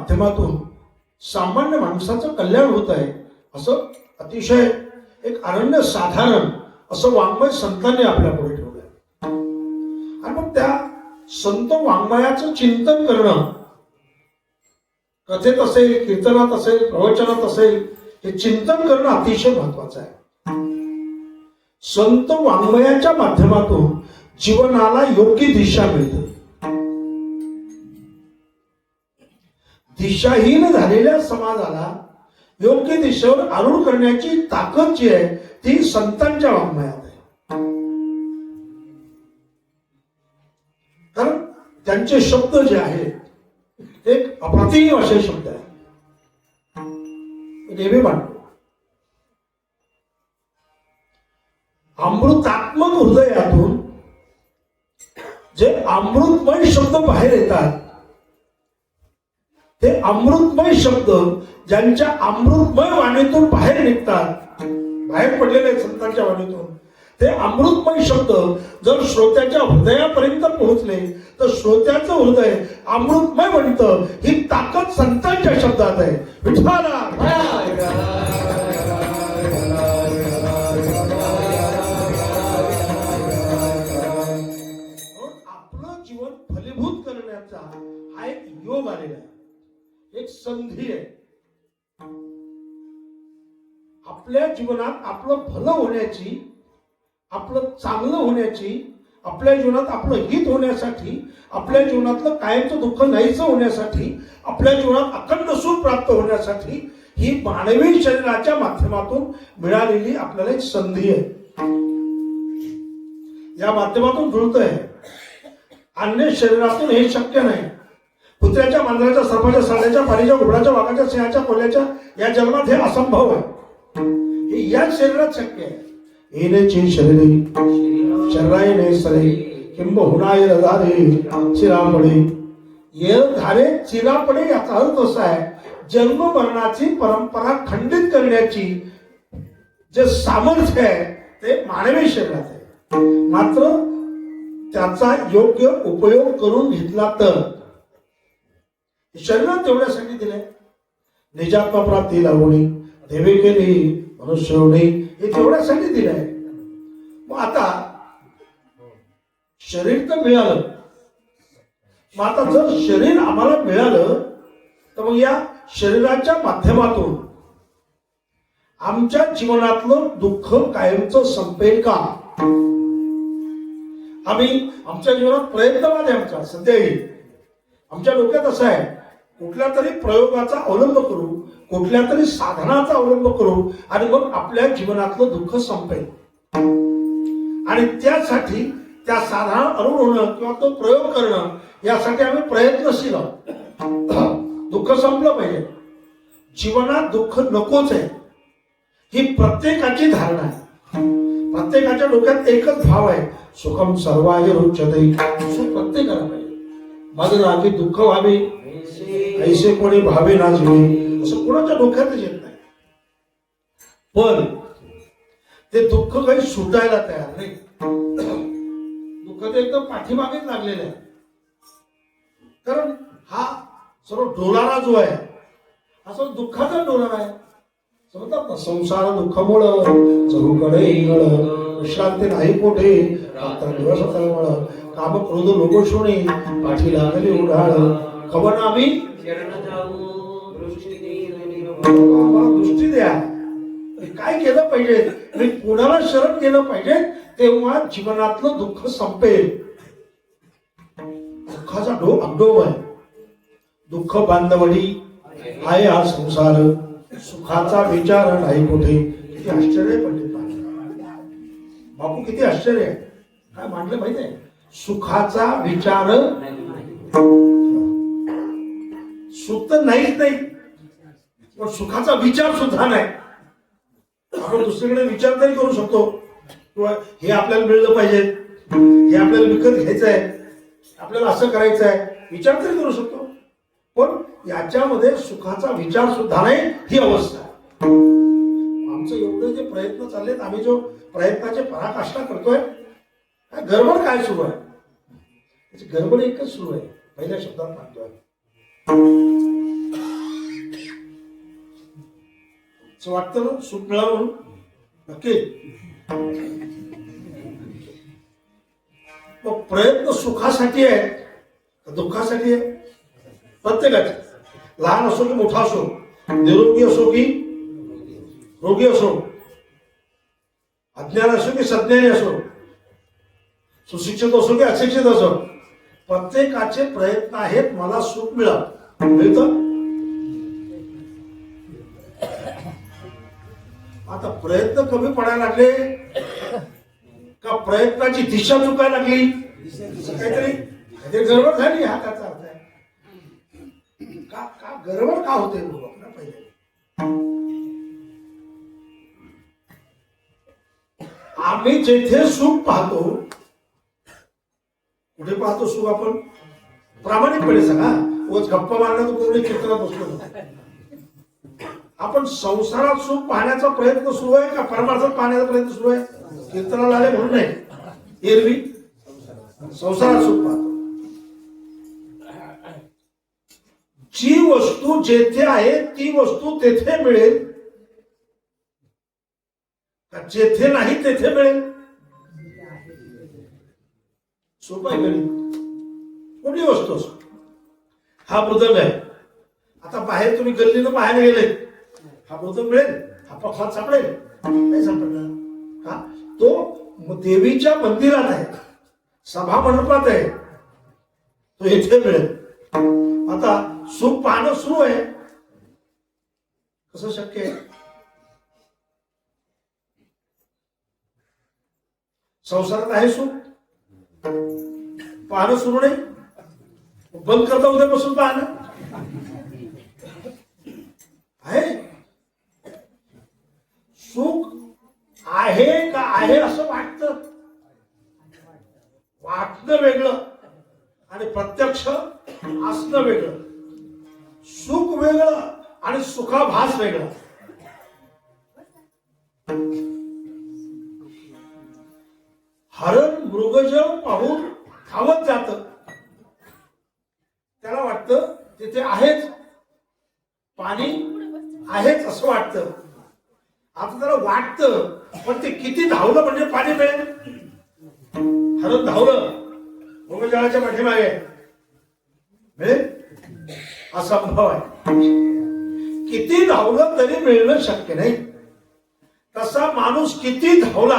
माध्यमातून सामान्य माणसाचं कल्याण होत आहे असं अतिशय एक अरण्य साधारण असं वाङ्मय संतांनी आपल्या पुढे ठेवलंय. आणि मग त्या संत वाङ्मयाचं चिंतन करणं कथेत असेल कीर्तनात असेल प्रवचनात असेल हे चिंतन करणं अतिशय महत्वाचं आहे. संत वाङ्मयाच्या माध्यमातून जीवनाला योग्य दिशा मिळते. दिशाहीन झालेल्या समाजाला योग्य दिशेवर आरूढ करण्याची ताकद जी आहे ती संतांच्या वाङ्मयात आहे. कारण त्यांचे शब्द जे आहेत एक अप्रतिम असे शब्द आहे नेहमी मांडतो. अमृतात्मक हृदयातून जे अमृतमय शब्द बाहेर येतात ते अमृतमय शब्द ज्यांच्या अमृतमय वाणीतून बाहेर निघतात बाहेर पडलेले आहेत संतांच्या वाणीतून ते अमृतमय शब्द जर श्रोत्याच्या हृदयापर्यंत पोहोचले तर श्रोत्याचं हृदय अमृतमय बनतं ही ताकद संतांच्या शब्दात आहे विठ्ठला संधी आहे. आपल्या जीवनात आपलं भलं होण्याची आपलं चांगलं होण्याची आपल्या जीवनात आपलं हित होण्यासाठी आपल्या जीवनातलं कायमचं दुःख नाहीचं होण्यासाठी आपल्या जीवनात अखंड सुख प्राप्त होण्यासाठी ही मानवी शरीराच्या माध्यमातून मिळालेली आपल्याला एक संधी आहे. या माध्यमातून जुळतंय. अन्य शरीरातून हे शक्य नाही. कुत्र्याच्या मांजराच्या सर्पाच्या साड्याच्या पाणीच्या घोडाच्या वाघाच्या सिंहाच्या कोल्याच्या या जन्मात हे असंभव आहे. हे या शरीरात शक्य आहे. येण्याची शरीरे शरीराने सरे किंब होणाय रधारे चिरापडे. ये धारे चिरापडे याचा अर्थ असा आहे जन्म मरणाची परंपरा खंडित करण्याची जे सामर्थ्य आहे ते मानवी शरीरात आहे. मात्र त्याचा योग्य उपयोग करून घेतला तर शरीर तेवढ्यासाठी दिलंय. निजात्मा प्राप्ती लावणी देवे केली मनुष्य होणे हे तेवढ्यासाठी दिलंय. मग आता शरीर तर मिळालं. मग आता जर शरीर आम्हाला मिळालं तर मग या शरीराच्या माध्यमातून आमच्या जीवनातलं दुःख कायमचं संपेल का? आम्ही आमच्या जीवनात प्रयत्नवाद आहे आमचा. सध्याही आमच्या डोक्यात असं आहे कुठल्या तरी प्रयोगाचा अवलंब करू कुठल्या तरी साधनाचा अवलंब करू आणि मग आपल्या जीवनातलं दुःख संपेल. आणि त्यासाठी त्या साधना अनुभवणं होणं किंवा तो प्रयोग करणं यासाठी आम्ही प्रयत्नशील आहोत. दुःख संपलं पाहिजे. जीवनात दुःख नकोच आहे. ही प्रत्येकाची धारणा आहे. प्रत्येकाच्या डोक्यात एकच भाव आहे. सुखम सर्वाय रुचते. सुख प्रत्येकाला पाहिजे. माझं रागी दुःख व्हावी. ऐसे कोणी भावे ना असं कोणाच्या डोक्यातच येत नाही. पण ते दुःख काही सुटायला तयार नाही. दुःख ते एकदम पाठीमागेच लागलेलं आहे. कारण हा सर्व डोलारा जो आहे हा सर्व दुःखाचा डोलारा आहे. समजतात ना संसार दुःखामुळं चहूकडे इंगळ विश्रांती नाही कोठे रात्र दिवस काम क्रोध लोक शोणे पाठी लागली उढाळ खबर आम्ही? दृष्टी द्या. काय केलं पाहिजे? आणि कुणाला शरण केलं पाहिजे? तेव्हा जीवनातलं दुःख संपेल. दुःखाचा डो अडोब आहे. दुःख बांधवडी आहे हा संसार. सुखाचा विचार नाही कुठे. किती आश्चर्य पंडित बापू किती आश्चर्य आहे. काय मांडलं माहिती आहे? सुखाचा विचार सुख तर नाहीच नाही. पण सुखाचा विचार सुद्धा नाही. आपण दुसरीकडे विचार तरी करू शकतो. किंवा हे आपल्याला मिळलं पाहिजे. हे आपल्याला विकत घ्यायचं आहे आपल्याला असं करायचं आहे विचार तरी करू शकतो. पण याच्यामध्ये सुखाचा विचार सुद्धा नाही ही अवस्था. आहे आमचं एवढे जे प्रयत्न चाललेत आम्ही जो प्रयत्नाचे पराकाष्ठा करतोय गडबड काय सुरू आहे? त्याची गडबड एकच सुरू आहे पहिल्या शब्दात सांगतोय. असं वाटतं ना? सुख मिळावं नक्की. मग प्रयत्न सुखासाठी आहे दुःखासाठी आहे? प्रत्येकाचे. लहान असो की मोठा असो निरोगी असो की रोगी असो अज्ञान असो की सज्ञानी असो सुशिक्षित असो की अशिक्षित असो प्रत्येकाचे प्रयत्न आहेत मला सुख मिळावं. आता प्रयत्न कमी पडायला लागले का प्रयत्नाची दिशा चुकायला लागली काहीतरी काहीतरी गडबड झाली हा त्याचा अर्थ आहे का का गडबड का होते ना पहिले आम्ही जेथे सुख पाहतो कुठे पाहतो सुख आपण प्रामाणिकपणे सांगा. उगाच गप्पा मारण्याचं कोणी चित्रात बसलो आपण संसारात सुख पाहण्याचा प्रयत्न सुरू आहे का? परमार्थात पाहण्याचा प्रयत्न सुरू आहे? कीर्तनाला आले म्हणून नाही. एरवी संसारात सुख पाहतो. जी वस्तू जेथे आहे ती वस्तू तेथे मिळेल. का जेथे नाही तेथे मिळेल? सोपं आहे कोणी वस्तू असो हा मृदंग आहे. आता बाहेर तुम्ही गल्लीनं पाहायला गेले. हा मृदंग मिळेल. हा पक्षात सापडेल. नाही सापडणार. का तो देवीच्या मंदिरात आहे. सभा मंडपात आहे. तो इथे मिळेल. आता सुख पाहणं सुरू आहे. कसं शक्य आहे? संसारात आहे सुख. पाहणं सुरू नाही. बंद करता उद्यापासून पाहणं आता त्याला वाटतं पण ते किती धावलं म्हणजे पाणी मिळेल? हरत धावलं. भूमजळाच्या पाठीमागे. असंभव आहे. किती धावलं तरी मिळणं शक्य नाही. तसा माणूस किती धावला?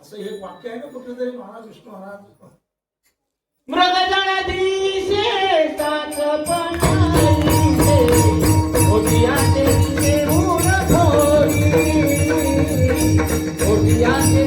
असं हे वाक्य आहे ना कुठेतरी महाराज विष्णू महाराज? मृगजळ ಯಾಕೆ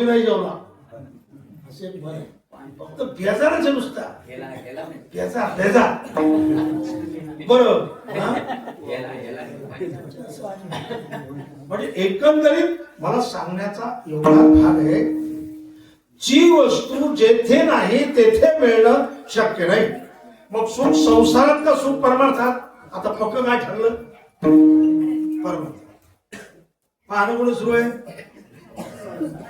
पूर्वी नाही जेवला. असे आहे फक्त बेजारच नुसता. बेजार बेजार. गेला म्हणजे एकंदरीत मला सांगण्याचा एवढा भाग आहे जी वस्तू जेथे नाही तेथे मिळणं शक्य नाही. मग सुख संसारात का सुख परमार्थात? आता पक्क काय ठरलं? परमार्थ. पाहणं कोणी सुरू आहे?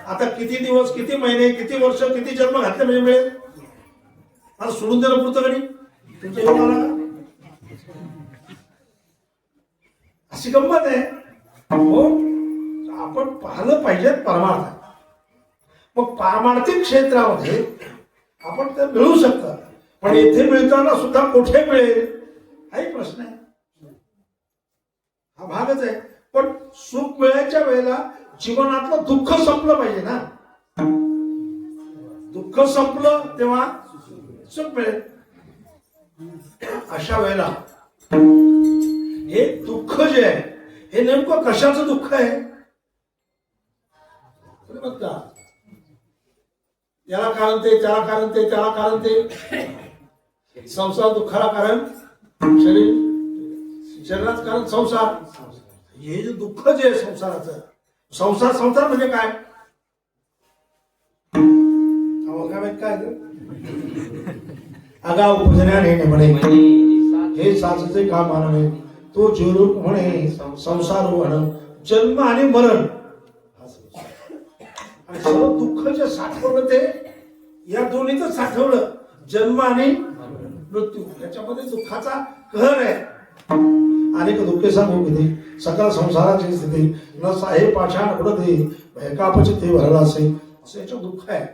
आता किती दिवस किती महिने किती वर्ष किती जन्म घातले म्हणजे मिळेल? मला सोडून देणं पुरतं कधी. तुमच्या अशी गंमत आहे. हो आपण पाहिलं पाहिजे परमार्थ. मग पारमार्थिक क्षेत्रामध्ये आपण ते मिळू शकतात पण इथे मिळताना सुद्धा कुठे मिळेल? हाही प्रश्न आहे. हा भागच आहे. पण सुख मिळायच्या वेळेला जीवनातलं दुःख संपलं पाहिजे ना. दुःख संपलं तेव्हा सुख मिळेल अशा वेळेला हे दुःख जे आहे हे नेमकं कशाचं दुःख आहे? तुम्ही याला कारण ते त्याला कारण ते त्याला कारण ते. संसार दुःखाला कारण शरीर. शरीरात कारण संसार. हे जे दुःख जे आहे संसाराचं संसार संसार म्हणजे काय? काय माहीत काय नेणे म्हणे हे साचचे काम आणणे तो जीवरूप म्हणे संसार म्हण जन्म आणि मरण. आणि सर्व दुःख जे साठवलं ते. या दोन्हीच साठवलं. जन्म आणि मृत्यू. याच्यामध्ये दुःखाचा कहर आहे. अनेक दुःख सांगू किती? सकल संसाराची स्थिती. न साहे पाषाण उडते भयकापचे ते भरला असे असं याच्यात दुःख आहे.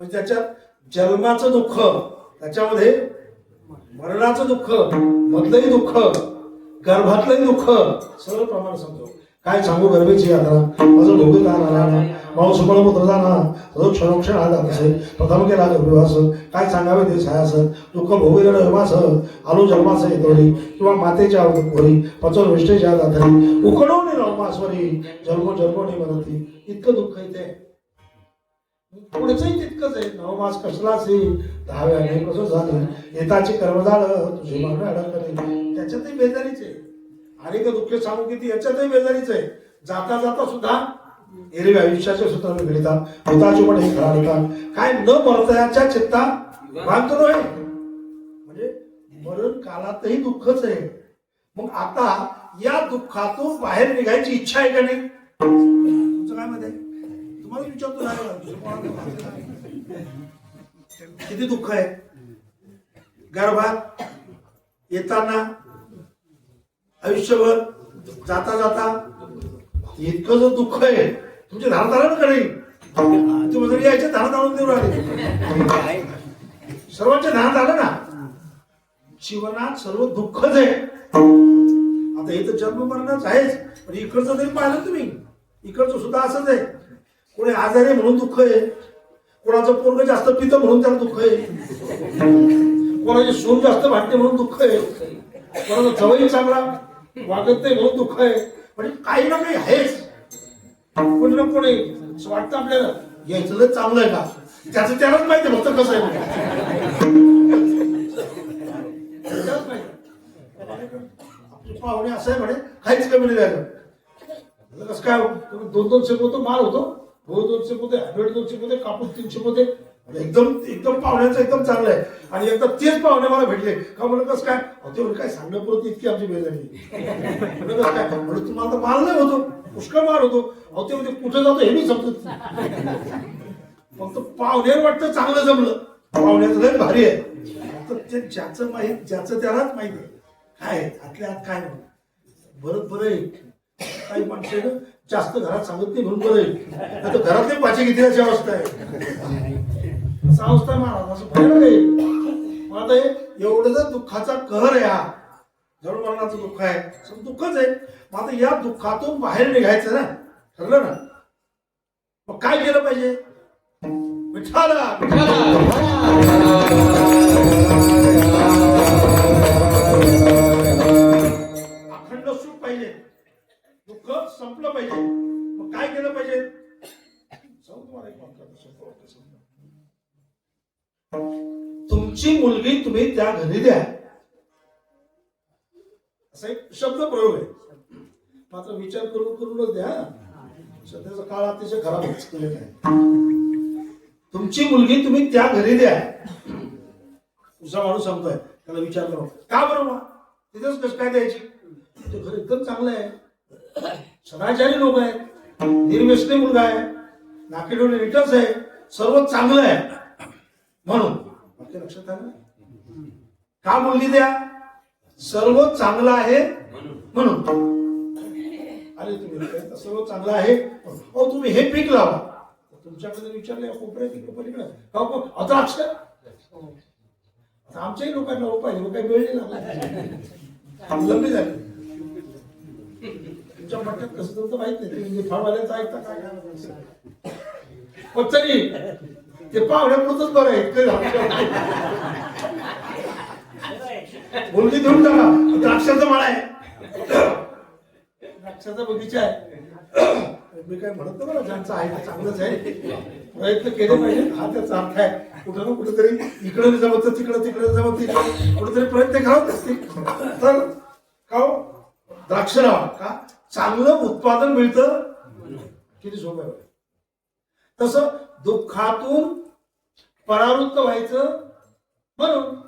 म्हणजे त्याच्यात जन्माचं दुःख त्याच्यामध्ये मरणाचं दुःख मधलंही दुःख गर्भातलंही दुःख सर्व प्रमाण समजो काय सांगू गरबेची यात्रा? माझं ढोके का आला माऊ सुमळ मुद्र जाना रोज क्षणोक्षण आला असे प्रथम केला गर्भिवास काय सांगावे ते छायास दुःख भोगिल मास आलो जन्मास येतोरी किंवा मातेच्या पोरी पचन विष्ठेच्या दातरी उकडवणे रमासवरी जन्म जन्मोनी मदती इतकं दुःख इथे. पुढचंही तितकंच आहे. नवमास कसला असेल दहाव्याने कसं झालं येताची कर्म झालं तुझे मागणं अडकले. त्याच्यातही बेजारीच आहे. अनेक दुःख सांगू किती याच्यातही बेजारीच आहे. जाता जाता सुद्धा एरवी आयुष्याचे सूत्र मिळतात भूताचे पण हे खरा काय न मरताच्या चित्ता भागतो आहे म्हणजे मरण कालातही दुःखच आहे. मग आता या दुःखातून बाहेर निघायची इच्छा आहे का नाही? तुमचं काय मत आहे? तुम्हाला विचारतो किती दुःख आहे. गर्भात येताना आयुष्यभर जाता जाता इतकं जर दुःख आहे तुमचे धारधारणकडे तुम्ही जरी यायचे धारण देऊ राहिले. सर्वांचे ध्यान झालं ना? जीवनात सर्व दुःखच आहे. आता हे तर जन्म मरणच आहेच पण इकडचं तरी पाहिलं तुम्ही. इकडचं सुद्धा असंच आहे. कोणी आजारी म्हणून दुःख आहे. कोणाचं पोरग जास्त पितं म्हणून त्याला दुःख आहे. कोणाची सून जास्त भांडते म्हणून दुःख आहे. कोणाचा जवळही चांगला वागत नाही म्हणून दुःख आहे. म्हणजे काही ना काही आहेच. कोणी ना कोणी असं वाटतं आपल्याला यायचं तर चांगलं आहे का? त्याचं त्यालाच माहिती फक्त कसं आहे म्हणून. पाहुणे असं आहे म्हणे काहीच कमी नाही झालं. कसं काय दोन दोन शेप होतो माल होतो? दोन दोन शेप होते हंड्रेड दोन शेप होते कापूस तीन शेप होते म्हणजे एकदम एकदम पाहुण्याचं एकदम चांगलं आहे. आणि एकदा तेच पाहुणे मला भेटले. का म्हणलं कसं काय? अहो, काय सांगणं इतकी आमची वेळ झाली काय? म्हणलं तुम्हाला तर माल नाही होतो. पुष्कळ माल होतो. अहो ते म्हणजे कुठे जातो हे मी समजत फक्त पाहुण्यावर वाटतं चांगलं जमलं. पाहुण्याचं लय भारी आहे. फक्त ते ज्याचं माहीत ज्याचं त्यालाच माहिती आहे. काय आहे, आतल्या आत काय म्हणून बरं बरं आहे काही माणसं ना, जास्त घरात सांगत नाही म्हणून बरं आहे आता घरातले पाचे किती अशी अवस्था आहे. सावस्ता महाराज असं भयानक आहे आता एवढं जर दुःखाचा कहर आहे हा. जरूर मरणाचं दुःख आहे. सगळं दुःखच आहे. मग आता या दुःखातून बाहेर निघायचं ना. ठरलं ना? मग काय केलं पाहिजे? विठाला अखंड सुख पाहिजे. दुःख संपलं पाहिजे. मग काय केलं पाहिजे सांगू तुम्हाला एक वाक्य, सोपं वाक्य समजा. तुमची मुलगी तुम्ही त्या घरी द्या. असा एक शब्द प्रयोग आहे. मात्र विचार करून करूनच द्या सध्याचा काळ अतिशय खराब आहे. तुमची मुलगी तुम्ही त्या घरी द्या. दुसरा माणूस सांगतोय त्याला विचार करू. का बरं बा तिथेच कसं काय द्यायची? ते घर एकदम चांगलं आहे. सदाचारी लोक आहेत. निर्व्यसनी मुलगा आहे. नाकेडोळे रिटर्स आहे. सर्व चांगलं आहे. म्हणून. वाक्य लक्षात आलं का मुलगी द्या सर्व चांगलं आहे म्हणून. अरे तुम्ही सर्व चांगलं आहे अहो तुम्ही हे पीक लावा. तुमच्याकडे विचारलं कोपऱ्या तिकडे पलीकडे का हो, आता आता आमच्याही लोकांना हो पाहिजे काही वेळ नाही लागला. लंबी झाली तुमच्या मठात कसं तुमचं माहीत नाही तुम्ही फळवाल्यांचं ऐकता काय काय पण तरी ते पाहुण्यापुरतच बरं आहे इतकं मुलगी देऊन टाका. द्राक्षाचा माळा आहे. द्राक्षाचा बगीचा आहे. मी काय म्हणत नाही ज्यांचं आहे ते चांगलंच आहे. प्रयत्न केले पाहिजे हा त्याचा अर्थ आहे. कुठं ना कुठेतरी इकडं जमत तिकडं तिकडं तिकडे जमत कुठेतरी प्रयत्न करावं असते तर का हो? द्राक्ष लावा. का? चांगलं उत्पादन मिळतं. किती सोपं आहे. तसं दुःखातून परावृत्त व्हायचं म्हणून.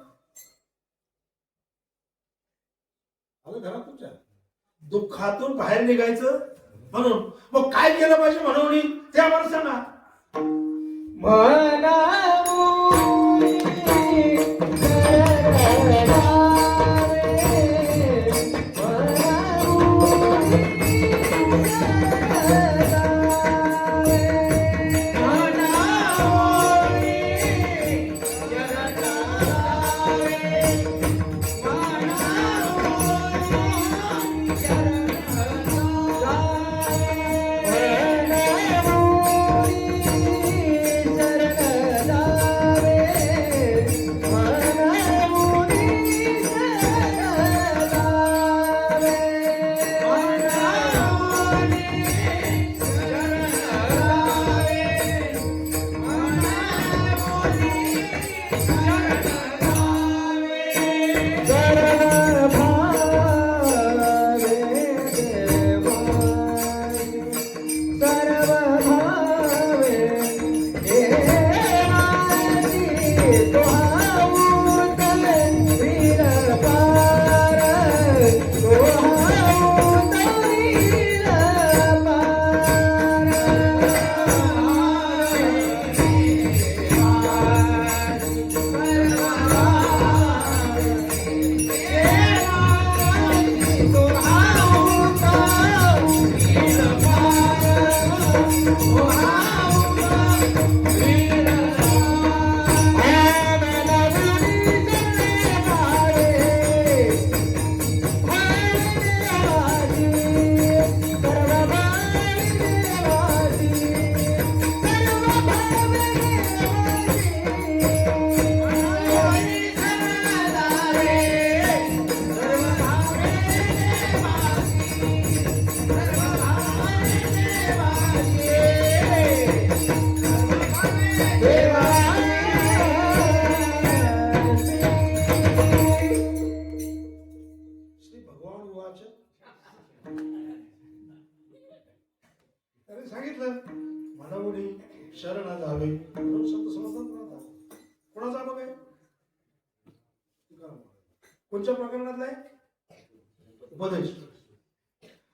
आलं तुमच्या दुःखातून बाहेर निघायचं म्हणून. मग काय केलं पाहिजे म्हणून? ते आम्हाला सांगा. म्हणा सर्व त्याने सांगितलं मनवणी शरण जावे म्हणून शब्द समजतात कोणाचा कोणाचा मग आहे? कोणत्या प्रकरणातला आहे? उपदेश.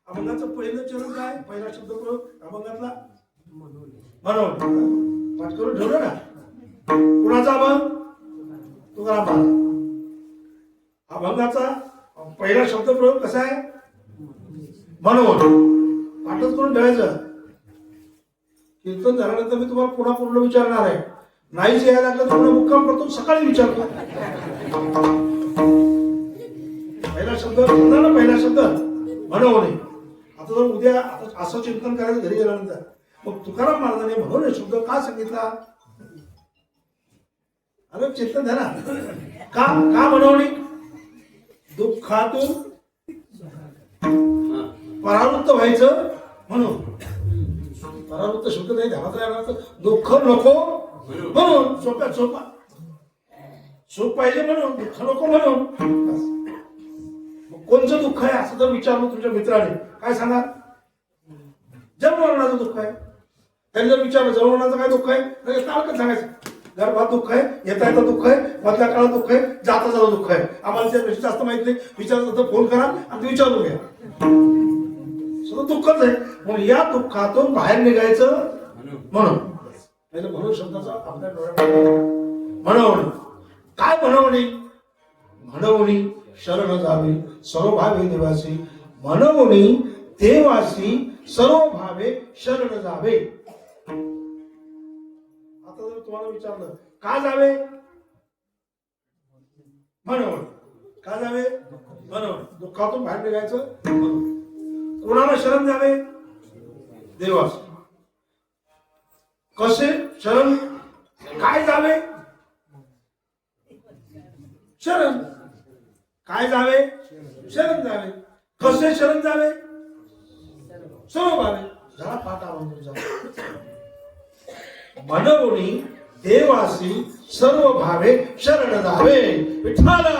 अभंगाचं पहिलं चरण काय? पहिला शब्द प्रयोग अभंगातला? म्हणून. पाठ करून ठेवलं ना? कुणाचा अभंग तुकाराम महाराज. अभंगाचा पहिला शब्द प्रयोग कसा आहे? म्हणून. पाठच करून ठेवायचं. कीर्तन झाल्यानंतर मी तुम्हाला पुन्हा पूर्ण विचारणार आहे. नाही जे यायला लागलं तर मुक्काम करतो सकाळी विचारतो पहिला शब्द म्हणला ना पहिला शब्द म्हणवणे आता जर उद्या आता असं चिंतन करायचं घरी गेल्यानंतर मग तुकाराम महाराजांनी म्हणून शब्द का सांगितला? अरे चिंतन द्या ना का का म्हणवणे दुःखातून परावृत्त व्हायचं म्हणून. परावृत्त शब्द नाही ध्यानात राहणार तर दुःख नको. म्हणून सोप्यात सोपा सुख पाहिजे म्हणून दुःख नको म्हणून. कोणचं दुःख आहे असं जर विचारलं तुमच्या मित्राने काय सांगा जन्मरणाचं दुःख आहे. त्यांनी जर विचारलं जन्मरणाचं काय दुःख आहे? तारखं सांगायचं? गर्भात दुःख आहे येता येता दुःख आहे मधल्या काळात दुःख आहे जाता जाता दुःख आहे. आम्हाला त्यापेक्षा जास्त माहीत नाही. विचारलं तर फोन करा आणि ते विचारून घ्या. सगळं दुःखच आहे. म्हणून या दुःखातून बाहेर निघायचं म्हणून. म्हणून. शब्दाचा आपल्या म्हणवणी. काय म्हणवणी? म्हणवणी शरण जावे सर्व भावे देवासी म्हणवणी देवासी सर्व भावे शरण जावे. आता जर तुम्हाला विचारलं का जावे? म्हणून का जावे? म्हणून दुःखातून बाहेर निघायचं? म्हणून. कोणाला शरण जावे देवास. कसे? शरण काय जावे शरण. काय जावे शरण जावे कसे शरण जावे सर्व भावे जरा पाठ मनवणी देवासी सर्व भावे शरण जावे विठाला